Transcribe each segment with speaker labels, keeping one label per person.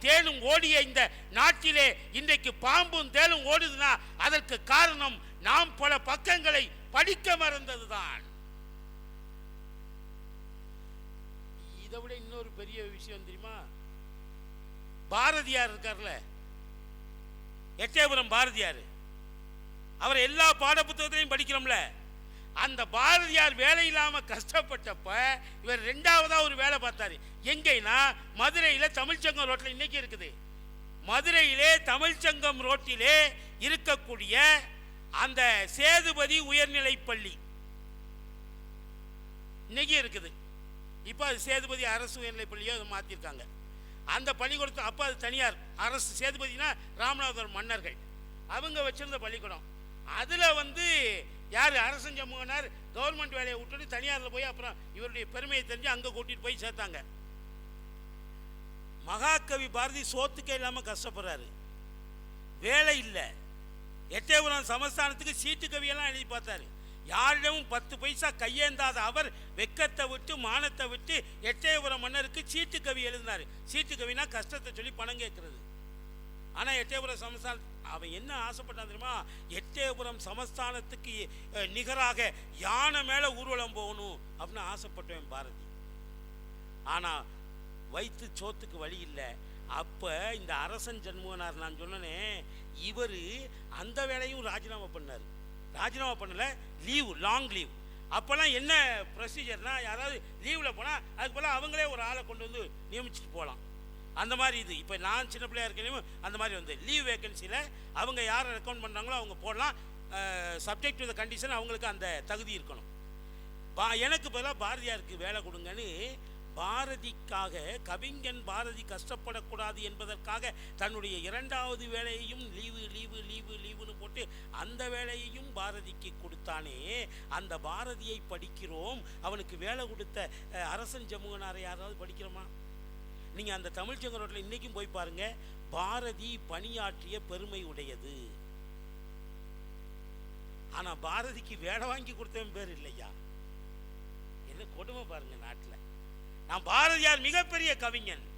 Speaker 1: தேனும் ஓடிய இந்த நாட்டிலே இன்றைக்கு பாம்பும் தேனும் ஓடுதுன்னா அதற்கு காரணம் நாம் பல பக்கங்களை படிக்க மறந்ததுதான். இதை விட இன்னொரு பெரிய விஷயம் தெரியுமா? பாரதியார் இருக்கார்ல? எட்டயபுரம் பாரதியார். அவர் எல்லா பாட புத்தகத்திலையும் படிக்கிறோம்ல? அந்த பாரதியார் வேலை இல்லாம கஷ்டப்பட்டப்ப இவர் ரெண்டாவதா ஒரு வேலை பார்த்தாரு. எங்கன்னா மதுரையில தமிழ்ச்சங்கம் ரோட்டில் இன்னைக்கு இருக்குது. மதுரையிலே தமிழ்ச்சங்கம் ரோட்டிலே இருக்கக்கூடிய அந்த சேதுபதி உயர்நிலை பள்ளி இன்னைக்கு இருக்குது. இப்போ அது சேதுபதி அரசு உயர்நிலை பள்ளியோ அதை மாற்றிருக்காங்க அந்த பள்ளிக்கூடத்தை அப்போ அது தனியார் அரசு சேதுபதினா ராமநாதபுரம் மன்னர்கள். அவங்க வச்சிருந்த பள்ளிக்கூடம். அதில் வந்து யார் அரசன் ஜம்முகனார் கவர்மெண்ட் வேலையை விட்டுட்டு தனியாரில் போய் அப்புறம் இவருடைய பெருமையை தெரிஞ்சு அங்கே கூட்டிகிட்டு போய் சேர்த்தாங்க. மகாகவி பாரதி சோத்துக்கே இல்லாமல் கஷ்டப்படுறாரு. வேலை இல்லை. எட்டயபுரம் சமஸ்தானத்துக்கு சீட்டு கவியெல்லாம் எழுதி பார்த்தாரு. யாரிடமும் பத்து பைசா கையேந்தாத அவர் வெக்கத்தை விட்டு மானத்தை விட்டு எட்டயபுரம் மன்னருக்கு சீட்டு கவி எழுதினார். சீட்டு கவினா கஷ்டத்தை சொல்லி பணம் கேட்கறது. ஆனால் எட்டயபுரம் சமஸ்தான அவன் என்ன ஆசைப்பட்டான் தெரியுமா? எட்டயபுரம் சமஸ்தானத்துக்கு நிகராக யானை மேலே ஊர்வலம் போகணும் அப்படின்னு ஆசைப்பட்டவன் பாரதி. ஆனால் வயிற்று சோத்துக்கு வழி இல்லை. அப்போ இந்த அரசன் ஜன்மோகனார் நான் சொன்னனே இவர் அந்த வேலையும் ராஜினாமா பண்ணார். ராஜினாமா பண்ணலை லீவு லாங் லீவ் அப்போல்லாம் என்ன ப்ரொசீஜர்னால் யாராவது லீவில் போனால் அதுக்கு போல அவங்களே ஒரு ஆளை கொண்டு வந்து நியமிச்சுட்டு போகலாம். அந்த மாதிரி இது. இப்போ நான் சின்ன பிள்ளையாக இருக்கலையும் அந்த மாதிரி வந்து. லீவ் வேகன்சியில் அவங்க யாரை ரெக்கமெண்ட் பண்ணுறாங்களோ அவங்க போடலாம். சப்ஜெக்ட் டு த கண்டிஷன் அவங்களுக்கு அந்த தகுதி இருக்கணும். பா எனக்கு பதிலாக பாரதியாருக்கு வேலை கொடுங்கன்னு பாரதிக்காக கவிஞன் பாரதி கஷ்டப்படக்கூடாது என்பதற்காக தன்னுடைய இரண்டாவது வேலையையும் லீவு லீவு லீவு லீவுன்னு போட்டு அந்த வேலையையும் பாரதிக்கு கொடுத்தானே அந்த பாரதியை படிக்கிறோம். அவனுக்கு வேலை கொடுத்த அரசன் ஜமுகனாரை யாராவது படிக்கிறோமா? நீங்கள் அந்த தமிழ்ச்சங்க ரோட்டில் இன்றைக்கும் போய் பாருங்க பாரதி பணியாற்றிய பெருமை உடையது. ஆனால் பாரதிக்கு வேலை வாங்கி கொடுத்தவன் பேர் இல்லையா? என்ன கொடுமை பாருங்க நாட்டில். நான் பாரதியார் மிகப்பெரிய கவிஞன்.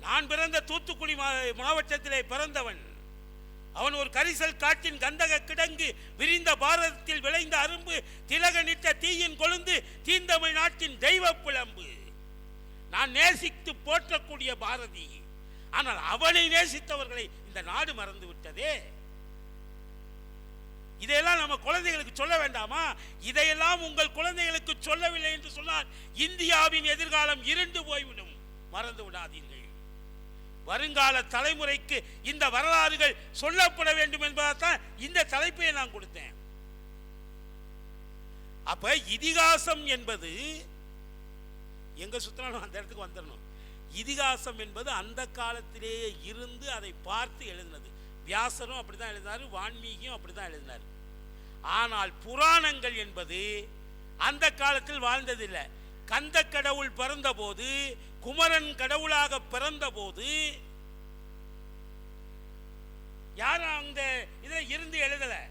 Speaker 1: நான் பிறந்த தூத்துக்குடி மா- மாவட்டத்திலே பிறந்தவன். அவன் ஒரு கரிசல் காற்றின் கந்தக கிடங்கு விரிந்த பாரதத்தில் விளைந்த அரும்பு திலகனிட்ட தீயின் கொழுந்து தீந்தமிழ் நாட்டின் தெய்வ புலம்பு நான் நேசித்து போற்றக்கூடிய பாரதி. ஆனால் அவனை நேசித்தவர்களை இந்த நாடு மறந்து விட்டதே. இதையெல்லாம் நம்ம குழந்தைகளுக்கு சொல்ல வேண்டாமா? இதையெல்லாம் உங்கள் குழந்தைகளுக்கு சொல்லவில்லை என்று சொன்னால் இந்தியாவின் எதிர்காலம் இருண்டு போய்விடும். மறந்து விடாதீர்கள். வருங்கால தலைமுறைக்கு இந்த வரலாறுகள் சொல்லப்பட வேண்டும் என்பதைத்தான் இந்த தலைப்பை நான் கொடுத்தேன். அப்ப இதிகாசம் என்பது எங்க சுற்றினாலும் அந்த இடத்துக்கு வந்துடணும் இதிகாசம் என்பது அந்த காலத்திலேயே இருந்து அதை பார்த்து எழுதினது. வியாசரும் அப்படிதான் எழுதினாரு வான்மீகியும் அப்படிதான் எழுதினார். ஆனால் புராணங்கள் என்பது அந்த காலத்தில் வாழ்ந்ததில்லை. கந்த கடவுள் பிறந்தபோது குமரன் கடவுளாக பிறந்தபோது யாரும் அந்த இதில் இருந்து எழுதலை.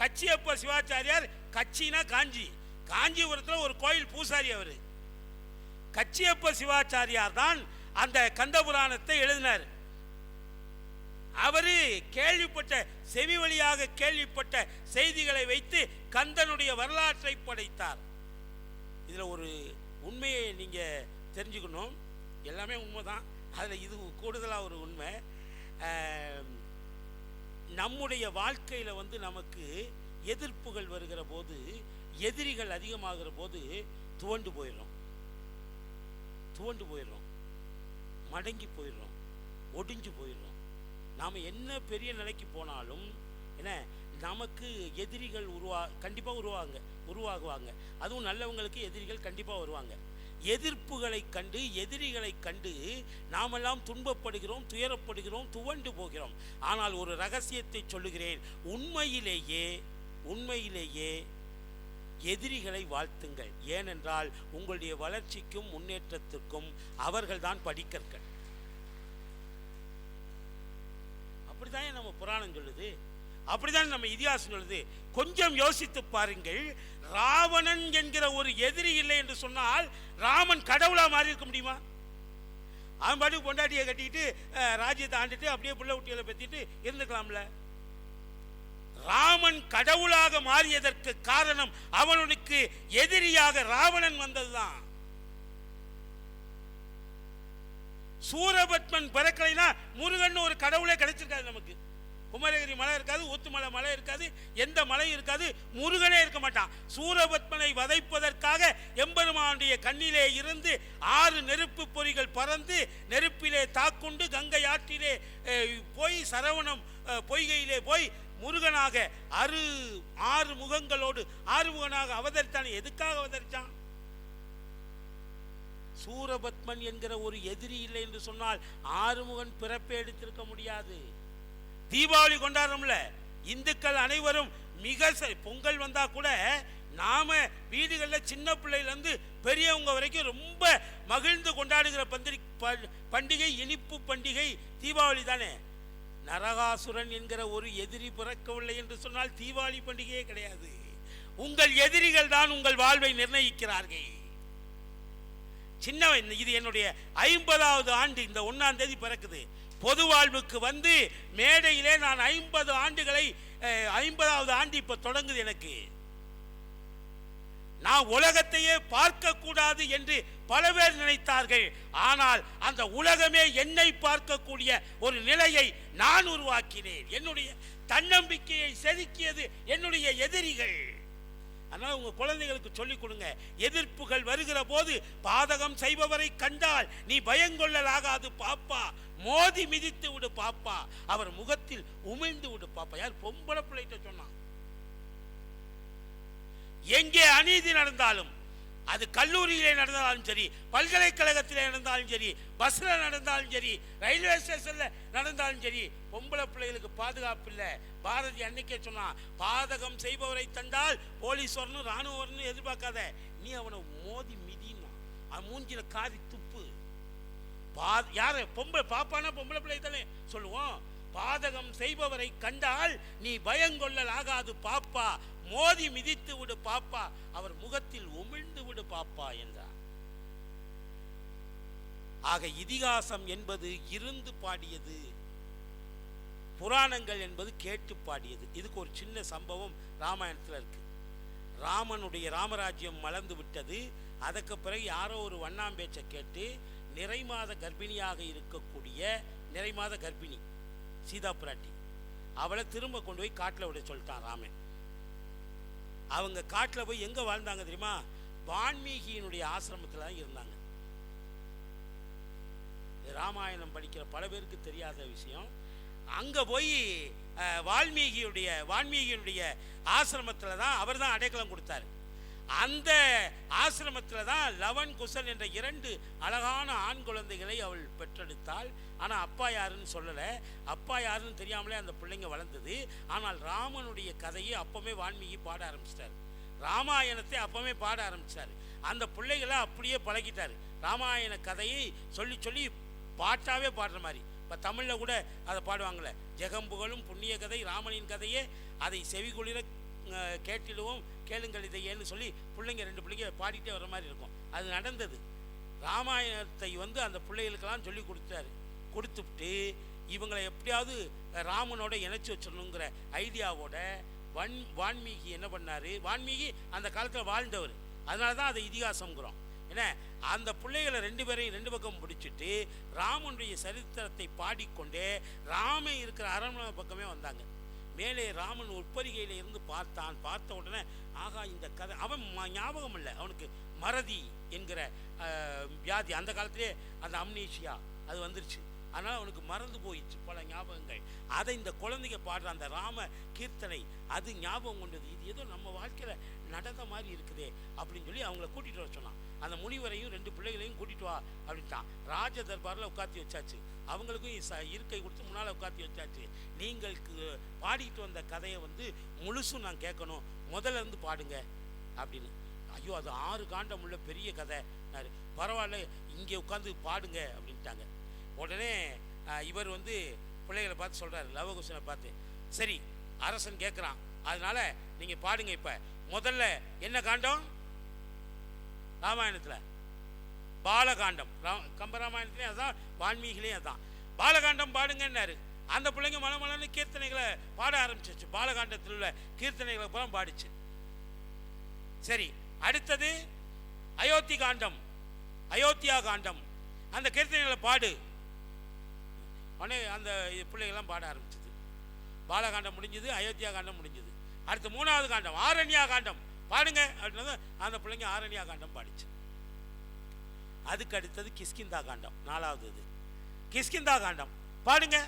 Speaker 1: கச்சியப்ப சிவாச்சாரியார் கட்சினா காஞ்சி. காஞ்சிபுரத்தில் ஒரு கோயில் பூசாரி அவர். கச்சியப்ப சிவாச்சாரியார் தான் அந்த கந்த புராணத்தை எழுதினார். அவரு கேள்விப்பட்ட செவி வழியாக கேள்விப்பட்ட செய்திகளை வைத்து கந்தனுடைய வரலாற்றை படைத்தார். இதில் ஒரு உண்மையை நீங்கள் தெரிஞ்சுக்கணும். எல்லாமே உண்மை தான் அதில் இது கூடுதலாக ஒரு உண்மை. நம்முடைய வாழ்க்கையில் வந்து நமக்கு எதிர்ப்புகள் வருகிற போது எதிரிகள் அதிகமாகிற போது துவண்டு போயிடும். துவண்டு போயிடுறோம். மடங்கி போயிடுறோம். ஒடிஞ்சு போயிடுறோம். நாம் என்ன பெரிய நிலைக்கு போனாலும் என்ன நமக்கு எதிரிகள் உருவா கண்டிப்பாக உருவாங்க உருவாகுவாங்க. அதுவும் நல்லவங்களுக்கு எதிரிகள் கண்டிப்பாக வருவாங்க. எதிர்ப்புகளை கண்டு எதிரிகளை கண்டு நாமெல்லாம் துன்பப்படுகிறோம் துயரப்படுகிறோம் துவண்டு போகிறோம். ஆனால் ஒரு ரகசியத்தை சொல்லுகிறேன். உண்மையிலேயே உண்மையிலேயே எதிரிகளை வாழ்த்துங்கள். ஏனென்றால் உங்களுடைய வளர்ச்சிக்கும் முன்னேற்றத்திற்கும் அவர்கள்தான் படிக்கற்கள். அப்படிதான் நம்ம புராணம் சொல்லுது? அப்படிதான் நம்ம இதிகாசம் சொல்லுது? கொஞ்சம் யோசித்து பாருங்கள். ராவணன் என்கிற ஒரு எதிரி இல்லை என்று சொன்னால் ராமன் கடவுளா மாறி இருக்க முடியுமா? அவன் பாட்டுக்கு பொண்டாட்டியை கட்டிக்கிட்டு ராஜ்யத்தை ஆண்டுட்டு அப்படியே பிள்ளை குட்டிகளை பற்றிட்டு இருந்துக்கலாம்ல. ராமன் கடவுளாக மாறியதற்கு காரணம் அவனுக்கு எதிரியாக ராவணன் வந்ததுதான். சூரபத்மன் பிறக்கலைன்னா முருகன் ஒரு கடவுளே கிடைச்சிருக்காது நமக்கு. குமரகிரி மலை இருக்காது ஊத்துமலை மலை இருக்காது எந்த மலையும் இருக்காது முருகனே இருக்க மாட்டான். சூரபத்மனை வதைப்பதற்காக எம்பெருமானுடைய கண்ணிலே இருந்து ஆறு நெருப்பு பொறிகள் பறந்து நெருப்பிலே தாக்குண்டு கங்கை ஆற்றிலே போய் சரவணம் பொய்கையிலே போய் முருகனாக அறு ஆறு முகங்களோடு ஆறுமுகனாக அவதரித்தான்? எதுக்காக அவதரித்தான் சூரபத்மன் என்கிற ஒரு எதிரி இல்லை என்று சொன்னால் ஆறுமுகன் பிறப்பே எடுத்திருக்க முடியாது. தீபாவளி கொண்டாடுறோம்ல இந்துக்கள் அனைவரும் மிக ச- பொங்கல் வந்தா கூட நாம வீடுகளில் சின்ன பிள்ளையிலேருந்து பெரியவங்க வரைக்கும் ரொம்ப மகிழ்ந்து கொண்டாடுகிற பந்திரி ப- பண்டிகை இனிப்பு பண்டிகை தீபாவளி தானே? நரகாசுரன் என்கிற ஒரு எதிரி பிறக்கவில்லை என்று சொன்னால் தீபாவளி பண்டிகையே கிடையாது. உங்கள் எதிரிகள் தான் உங்கள் வாழ்வை நிர்ணயிக்கிறார்கள். சின்ன இது என்னுடைய ஐம்பதாவது ஆண்டு இந்த ஒன்னாம் தேதி பிறக்குது. பொது வாழ்வுக்கு வந்து மேடையிலே நான் ஐம்பது ஆண்டுகளை ஐம்பதாவது ஆண்டு இப்போ தொடங்குது எனக்கு. நான் உலகத்தையே பார்க்க கூடாது என்று பல பேர் நினைத்தார்கள். ஆனால் அந்த உலகமே என்னை பார்க்கக்கூடிய ஒரு நிலையை நான் உருவாக்கினேன். என்னுடைய தன்னம்பிக்கையை செதுக்கியது என்னுடைய எதிரிகள். அதனால் உங்கள் குழந்தைகளுக்கு சொல்லிக் கொடுங்க. எதிர்ப்புகள் வருகிற போது பாதகம் செய்பவரை கண்டால் நீ பயங்கொள்ளலாகாது பாப்பா. மோதி மிதித்து விடு பாப்பா. அவர் முகத்தில் உமிழ்ந்து விடு பாப்பா. யார் பொம்பளை பிள்ளைகிட்ட சொன்னான்? எங்கே அநீதி நடந்தாலும் அது கல்லூரியிலே நடந்தாலும் சரி பல்கலைக்கழகத்திலே நடந்தாலும் சரி பஸ்ஸில் நடந்தாலும் சரி ரயில்வே ஸ்டேஷனில் நடந்தாலும் சரி பொம்பளை பிள்ளைகளுக்கு பாதுகாப்பு இல்லை. பாரதி அன்னைக்கே சொன்னான் பாதகம் செய்பவரை தந்தால் போலீஸ் வரணும் ராணுவம் வரணும் எதிர்பார்க்காத. நீ அவனை மோதி மிதினா அவன் மூஞ்சில காதி துப்பு. பா யார? பொம்பளை பாப்பானா பொம்பளை பிள்ளை தானே? சொல்லுவோம். பாதகம் செய்பவரை கண்டால் நீ பயங்கொள்ளல் ஆகாது பாப்பா. மோதி மிதித்து விடு பாப்பா அவர் முகத்தில் உமிழ்ந்து விடு பாப்பா என்றார். ஆக இதிகாசம் என்பது இருந்து பாடியது புராணங்கள் என்பது கேட்டு பாடியது. இதுக்கு ஒரு சின்ன சம்பவம் ராமாயணத்தில் இருக்கு. ராமனுடைய ராமராஜ்யம் மலர்ந்து விட்டது. அதற்கு பிறகு யாரோ ஒரு வண்ணாம்பேச்சை கேட்டு நிறைமாத கர்ப்பிணியாக இருக்கக்கூடிய நிறைமாத கர்ப்பிணி சீதா பிராட்டி அவளை திரும்ப கொண்டு போய் காட்டில் விட சொல்லிட்டான் ராமன். அவங்க காட்டில் போய் எங்கே வாழ்ந்தாங்க தெரியுமா? வான்மீகியினுடைய ஆசிரமத்தில் தான் இருந்தாங்க. ராமாயணம் படிக்கிற பல பேருக்கு தெரியாத விஷயம். அங்கே போய் வால்மீகியுடைய வால்மீகியுடைய ஆசிரமத்தில் தான் அவர் தான் அடைக்கலம் கொடுத்தாரு. அந்த ஆசிரமத்தில் தான் லவன் குசல் என்ற இரண்டு அழகான ஆண் குழந்தைகளை அவள் பெற்றெடுத்தாள். ஆனால் அப்பா யாருன்னு சொல்லலை. அப்பா யாருன்னு தெரியாமலே அந்த பிள்ளைங்க வளர்ந்தது. ஆனால் ராமனுடைய கதையை அப்பவே வான்மீகி பாட ஆரம்பிச்சிட்டார். ராமாயணத்தை அப்பவே பாட ஆரம்பித்தார் அந்த பிள்ளைகளை அப்படியே பழகிட்டார். ராமாயண கதையை சொல்லி சொல்லி பாட்டாவே பாடுற மாதிரி. இப்போ தமிழில் கூட அதை பாடுவாங்களே ஜெகம்புகளும் புண்ணிய கதை ராமனின் கதையே. அதை செவிகுளிர கேட்டிடுவோம் கேளுங்கள் இதையேன்னு சொல்லி பிள்ளைங்க ரெண்டு பிள்ளைங்க பாடிட்டே வர மாதிரி இருக்கும். அது நடந்தது. ராமாயணத்தை வந்து அந்த பிள்ளைகளுக்கெல்லாம் சொல்லி கொடுத்தாரு. கொடுத்துட்டு இவங்களை எப்படியாவது ராமனோட இணைச்சி வச்சிடணுங்கிற ஐடியாவோட வன் வான்மீகி என்ன பண்ணார்? வான்மீகி அந்த காலத்தில் வாழ்ந்தவர். அதனால தான் அதை இதிகாசங்கிறோம் என்ன? அந்த பிள்ளைகளை ரெண்டு பேரையும் ரெண்டு பக்கம் பிடிச்சிட்டு ராமனுடைய சரித்திரத்தை பாடிக்கொண்டே ராமன் இருக்கிற அரண்மனை பக்கமே வந்தாங்க. மேலே ராமன் உட்பரிகையில இருந்து பார்த்தான். பார்த்த உடனே ஆகா இந்த கதை அவன் ம- ஞாபகம் இல்லை. அவனுக்கு மறதி என்கிற வியாதி. அந்த காலத்திலே அந்த அம்னீஷியா அது வந்துருச்சு. அதனால் அவனுக்கு மறந்து போயிடுச்சு பல ஞாபகங்கள். அதை இந்த குழந்தைங்க பாடுற அந்த ராம கீர்த்தனை அது ஞாபகம் கொண்டது. இது ஏதோ நம்ம வாழ்க்கையில் நடந்த மாதிரி இருக்குதே அப்படின்னு சொல்லி அவங்கள கூட்டிகிட்டு வர சொன்னான். அந்த முனிவரையும் ரெண்டு பிள்ளைகளையும் கூட்டிட்டு வா அப்படின்ட்டான். ராஜ தர்பாரில் உட்காத்தி வச்சாச்சு. அவங்களுக்கும் ச- இருக்கை கொடுத்து முன்னால் உட்காத்தி வச்சாச்சு. நீங்கள் பாடிக்கிட்டு வந்த கதையை வந்து முழுசும் நான் கேட்கணும். முதல்ல இருந்து பாடுங்க அப்படின்னு. ஐயோ அது ஆறு காண்டம் உள்ள பெரிய கதை. பரவாயில்ல இங்கே உட்காந்து பாடுங்க அப்படின்ட்டாங்க. உடனே இவர் வந்து பிள்ளைகளை பார்த்து சொல்கிறார் லவகுஷனை பார்த்து. சரி அரசன் கேட்குறான். அதனால் நீங்கள் பாடுங்க இப்போ. முதல்ல என்ன காண்டம்? ராமாயணத்தில். பாலகாண்டம். ரா- கம்பராமாயணத்துலேயும் அதான் வான்மீகிலையும் அதான். பாலகாண்டம் பாடுங்கன்னாரு. அந்த பிள்ளைங்க மல மலன்னு கீர்த்தனைகளை பாட ஆரம்பிச்சிச்சு பாலகாண்டத்தில் உள்ள கீர்த்தனைகளை பூரா பாடிச்சு. சரி அடுத்தது அயோத்தி காண்டம். அயோத்தியா காண்டம். அந்த கீர்த்தனைகளை பாடு. உடனே அந்த இது பிள்ளைகள்லாம் பாட ஆரம்பிச்சது. பாலகாண்டம் முடிஞ்சது அயோத்தியா காண்டம் முடிஞ்சது. அடுத்து மூணாவது காண்டம் ஆரண்யா காண்டம். பாடுங்க அப்படின்னது அந்த பிள்ளைங்க ஆரண்யா காண்டம் பாடிச்சு. அதுக்கு அடுத்தது கிஷ்கிந்தா காண்டம் நாலாவது இது. கிஷ்கிந்தா காண்டம். பாடுங்க.